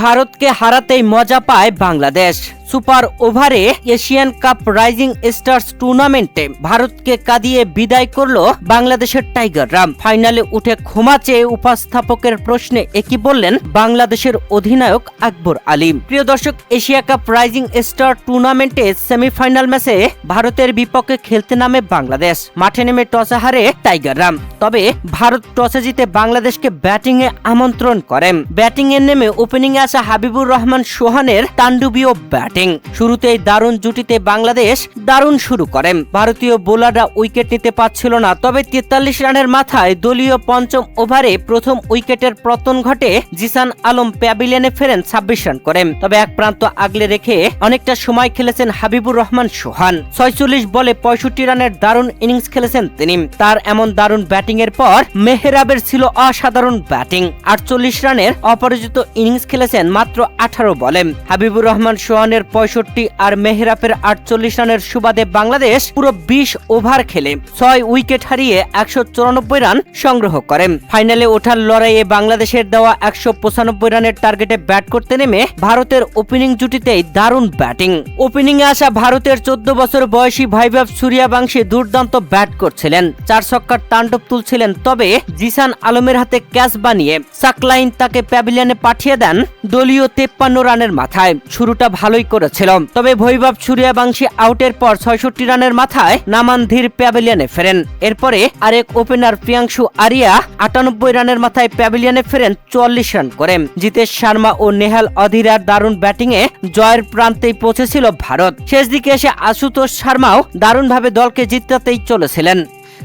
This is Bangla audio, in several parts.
ভারতকে হারাতেই মজা পায় বাংলাদেশ। সুপার ওভারে এশিয়ান কাপ রাইজিং স্টার্স টুর্নামেন্টে ভারতকে কাঁদিয়ে বিদায় করল বাংলাদেশের টাইগাররা ফাইনালে উঠে ক্ষমা চেয়ে উপস্থাপকের প্রশ্নে একই বললেন বাংলাদেশের অধিনায়ক আকবর আলী প্রিয় দর্শক, এশিয়া কাপ রাইজিং স্টার টুর্নামেন্টে সেমিফাইনাল ম্যাচে ভারতের বিপক্ষে খেলতে নামে বাংলাদেশ। মাঠে নেমে টসে হারে টাইগাররা তবে ভারত টসে জিতে বাংলাদেশকে ব্যাটিং এ আমন্ত্রণ করেন। ব্যাটিং এ নেমে ওপেনিং এ আসা হাবিবুর রহমান সোহানের তাণ্ডবীয় ব্যাটিং শুরুতেই দারুণ জুটিতে বাংলাদেশ দারুণ শুরু করেন। ভারতীয় বোলাররা উইকেট নিতে পারছিল না, তবে তেতাল্লিশ রানের মাথায় দলীয় পঞ্চম ওভারে প্রথম উইকেটের পতন ঘটে জিসান আলম প্যাভিলিয়নে ফেরেন ছাব্বিশ রান করেন তবে এক প্রান্ত আগলে রেখে অনেকটা সময় খেলেছেন হাবিবুর রহমান সোহান। ছয়চল্লিশ বলে পঁয়ষট্টি রানের দারুণ ইনিংস খেলেছেন তিনি। তার এমন দারুণ ব্যাটিং এর পর মেহরাবের ছিল অসাধারণ ব্যাটিং। আটচল্লিশ রানের অপরাজিত ইনিংস খেলেছেন মাত্র আঠারো বলে। হাবিবুর রহমান সোহানের পঁয়ষট্টি আর মেহরাবের আটচল্লিশ রানের সুবাদে বাংলাদেশ পুরো বিশ ওভার খেলে ছয় উইকেট হারিয়ে একশো চুরানব্বই রান সংগ্রহ করেন ফাইনালে ওঠার লড়াইয়ে বাংলাদেশের দেওয়া একশো পঁচানব্বই রানের টার্গেটে ব্যাট করতে নেমে ভারতের ওপেনিং জুটিতেই দারুণ ব্যাটিং। ওপেনিং এ আসা ভারতের চোদ্দ বছর বয়সী ভাইভাব সূর্যাবাংশী দুর্দান্ত ব্যাট করছিলেন। চার ছক্কার তাণ্ডব তুলছিলেন, তবে জিসান আলমের হাতে ক্যাচ বানিয়ে সাকলাইন তাকে প্যাভিলিয়নে পাঠিয়ে দেন দলীয় তেপ্পান্ন রানের মাথায়। শুরুটা ভালোই করেছিল তবে ভৈভব সূর্যাবাংশী আউটের পর ছয়ষট্টি রানের মাথায় নামান ধীর প্যাভিলিয়নে ফেরেন। এরপরে আরেক ওপেনার প্রিয়াংশু আরিয়া আটানব্বই রানের মাথায় প্যাভিলিয়নে ফেরেন চুয়াল্লিশ রান করে। জিতেশ শর্মা ও নেহাল অধীরার দারুণ ব্যাটিংয়ে জয়ের প্রান্তেই পৌঁছেছিল ভারত। শেষ দিকে এসে আশুতোষ শর্মাও দারুণভাবে দলকে জিতাতেই চলেছিলেন।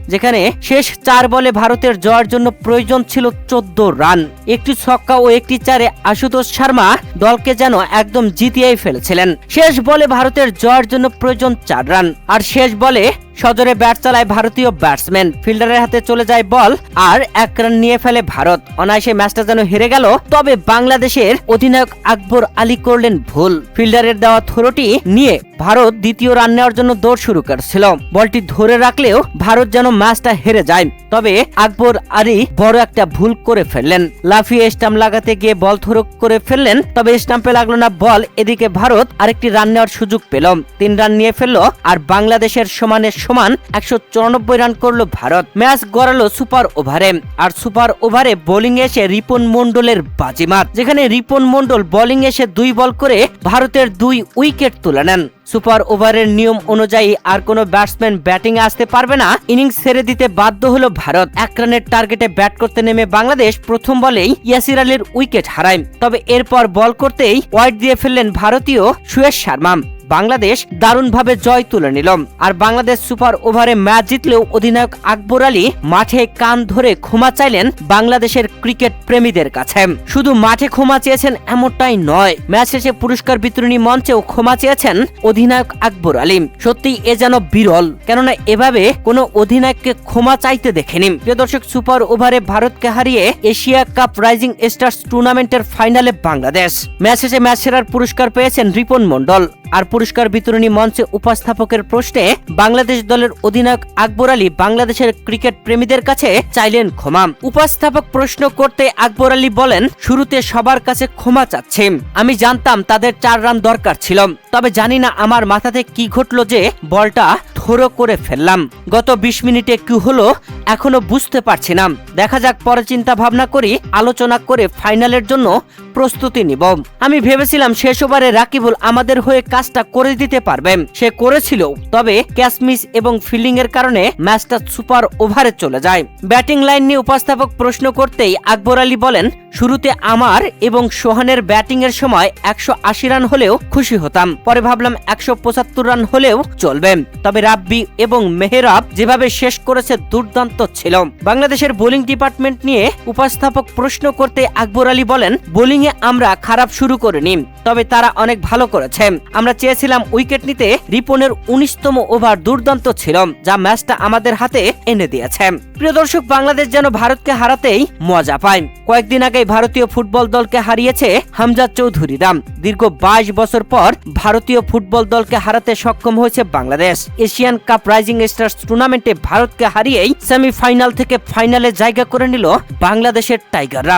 যেখানে শেষ চার বলে ভারতের জয়ের জন্য প্রয়োজন ছিল চোদ্দ রান। একটি ছক্কা ও একটি চারে আশুতোষ শর্মা দলকে যেন একদম জিতিয়েই ফেলেছিলেন। শেষ বলে ভারতের জয়ের জন্য প্রয়োজন চার রান। আর শেষ বলে সজরে ব্যাট চালায় ভারতীয় ব্যাটসম্যান। ফিল্ডারের হাতে চলে যায় বল আর এক রান নিয়ে ফেলে ভারত। অনায়াসে ম্যাচটা যেন হেরে গেল, তবে বাংলাদেশের অধিনায়ক আকবর আলী করলেন ভুল। ফিল্ডারের দেওয়া থ্রোটি নিয়ে ভারত দ্বিতীয় রান নেওয়ার জন্য দৌড় শুরু করেছিল। বলটি ধরে রাখলেও ভারত যেন ম্যাচটা হেরে যায়। তবে আকবর আলী বড় একটা ভুল করে ফেললেন। লাফিয়ে স্টাম্প লাগাতে গিয়ে বল থ্রো করে ফেললেন, তবে স্টাম্পে লাগল না বল। এদিকে ভারত আরেকটি রান নেওয়ার সুযোগ পেল। তিন রান নিয়ে ফেলল আর বাংলাদেশের সমানে সমান একশো চুরানব্বই রান করল ভারত। ম্যাচ গড়ালো সুপার ওভারে। আর সুপার ওভারে বোলিং এসে রিপন মন্ডলের বাজিমাত, যেখানে রিপন মন্ডল বোলিং এসে দুই বল করে ভারতের দুই উইকেট তুলে নেন। সুপার ওভারের নিয়ম অনুযায়ী আর কোনো ব্যাটসম্যান ব্যাটিং আসতে পারবে না। ইনিংস ছেড়ে দিতে বাধ্য হলো ভারত। এক রানের টার্গেটে ব্যাট করতে নেমে বাংলাদেশ প্রথম বলেই ইয়াসির আলীর উইকেট হারায়। তবে এরপর বল করতেই ওয়াইড দিয়ে ফেললেন ভারতীয় সুয়েশ শর্মা। বাংলাদেশ দারুণভাবে জয় তুলে নিল। আর বাংলাদেশ সুপার ওভারে ম্যাচ জিতলেও অধিনায়ক আকবর আলী মাঠে কান ধরে ক্ষমা চাইলেন বাংলাদেশের ক্রিকেট প্রেমীদের কাছে। শুধু মাঠে ক্ষমা চেয়েছেন এমনটাই নয়, ম্যাচ শেষে পুরস্কার বিতরণী মঞ্চেও ক্ষমা চেয়েছেন অধিনায়ক আকবর আলী। সত্যি এ যেন বিরল, কেননা এভাবে কোনো অধিনায়ককে ক্ষমা চাইতে দেখেনি। প্রিয় দর্শক, সুপার ওভারে ভারতকে হারিয়ে এশিয়া কাপ রাইজিং স্টার্স টুর্নামেন্টের ফাইনালে বাংলাদেশ। ম্যাচ শেষে ম্যাচ সেরার পুরস্কার পেয়েছেন রিপন মন্ডল আর পুরস্কার বিতরণী মঞ্চে উপস্থাপকের প্রশ্নে বাংলাদেশ দলের অধিনায়ক আকবর আলী বাংলাদেশের ক্রিকেট প্রেমীদের কাছে চাইলেন ক্ষমা। উপস্থাপক প্রশ্ন করতে আকবর আলী বলেন, শুরুতে সবার কাছে ক্ষমা চাচ্ছে। আমি জানতাম তাদের চার রান দরকার ছিল। তবে জানি না আমার মাথাতে কি ঘটলো যে বলটা থ্রো করে ফেললাম। গত বিশ মিনিটে কি হলো এখনও বুঝতে পারছি না। দেখা যাক পরে চিন্তা ভাবনা করি, আলোচনা করে ফাইনালের জন্য প্রস্তুতি নিব। আমি ভেবেছিলাম শেষ ওভারে রাকিবুল আমাদের হয়ে কাজটা করে দিতে পারবে। সে করেছিল, তবে ক্যাচ মিস এবং ফিল্ডিং এর কারণে ম্যাচটা সুপার ওভারে চলে যায়। ব্যাটিং লাইন নিয়ে উপস্থাপক প্রশ্ন করতেই আকবর আলী বলেন শুরুতে আমার এবং সোহানের ব্যাটিং এর সময় একশো আশি রান হলেও খুশি হতাম। পরে ভাবলাম একশো পঁচাত্তর রান হলেও চলবে। তবে রাব্বি এবং মেহরাব যেভাবে শেষ করেছে দুর্দান্ত ছিল। বাংলাদেশের বোলিং ডিপার্টমেন্ট নিয়ে উপস্থাপক প্রশ্ন করতে আকবর আলী বলেন বোলিং এ আমরা খারাপ শুরু করিনি। তবে তারা অনেক ভালো করেছে। আমরা চেয়েছিলাম উইকেট নিতে রিপনের উনিশতম ওভার দুর্দান্ত ছিল, যা ম্যাচটা আমাদের হাতে এনে দিয়েছে। প্রিয় দর্শক, বাংলাদেশ যেন ভারতকে হারাতেই মজা পায়। কয়েকদিন আগে ভারতীয় ফুটবল দলকে হারিয়েছে হামজা চৌধুরী রাম দীর্ঘ বাইশ বছর পর ভারতীয় ফুটবল দলকে হারাতে সক্ষম হয়েছে Bangladesh. Asian cup rising stars টুর্নামেন্টে ভারতকে হারিয়েই সেমিফাইনাল থেকে ফাইনালে জায়গা করে নিল বাংলাদেশের টাইগাররা।